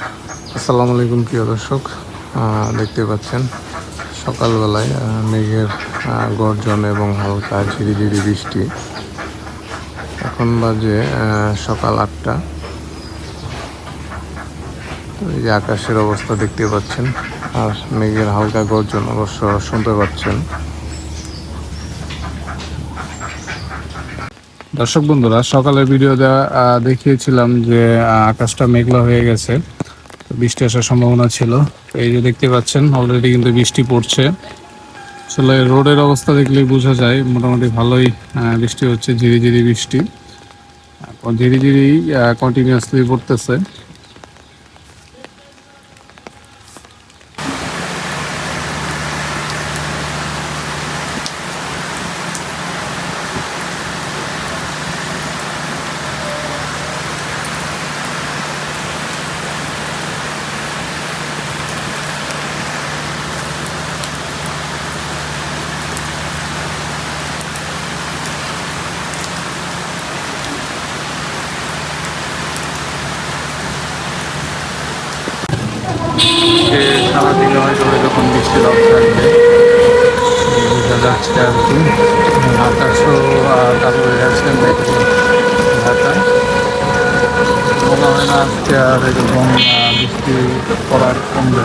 আসসালামু আলাইকুম প্রিয় দর্শক। দেখতে পাচ্ছেন, সকালবেলায় মেঘের গর্জন এবং হালকা ঝিরিঝিরি বৃষ্টি। এখন বাজে সকাল আটটা। এই যে আকাশের অবস্থা দেখতে পাচ্ছেন, আর মেঘের হালকা গর্জন অবশ্য শুনতে পাচ্ছেন। দর্শক বন্ধুরা, সকালের ভিডিও দেখিয়েছিলাম যে আকাশটা মেঘলা হয়ে গেছে। বৃষ্টি আসার সম্ভাবনা ছিল। এই যে দেখতে পাচ্ছেন অলরেডি কিন্তু বৃষ্টি পড়ছে। আসলে রোডের অবস্থা দেখলেই বোঝা যায়, মোটামুটি ভালোই বৃষ্টি হচ্ছে, ঝিরিঝিরি ঝিরি বৃষ্টি কন্টিনিউসলি কন্টিনিউয়াসলি পড়তেছে যে সারাদিন যখন বৃষ্টি লাভ থাকবে বোঝা যাচ্ছে আর কি। আকাশও তারপরে মেঘে ঢাকা মনে হয় না আজকে আর এরকম বৃষ্টি পড়ার কমবে।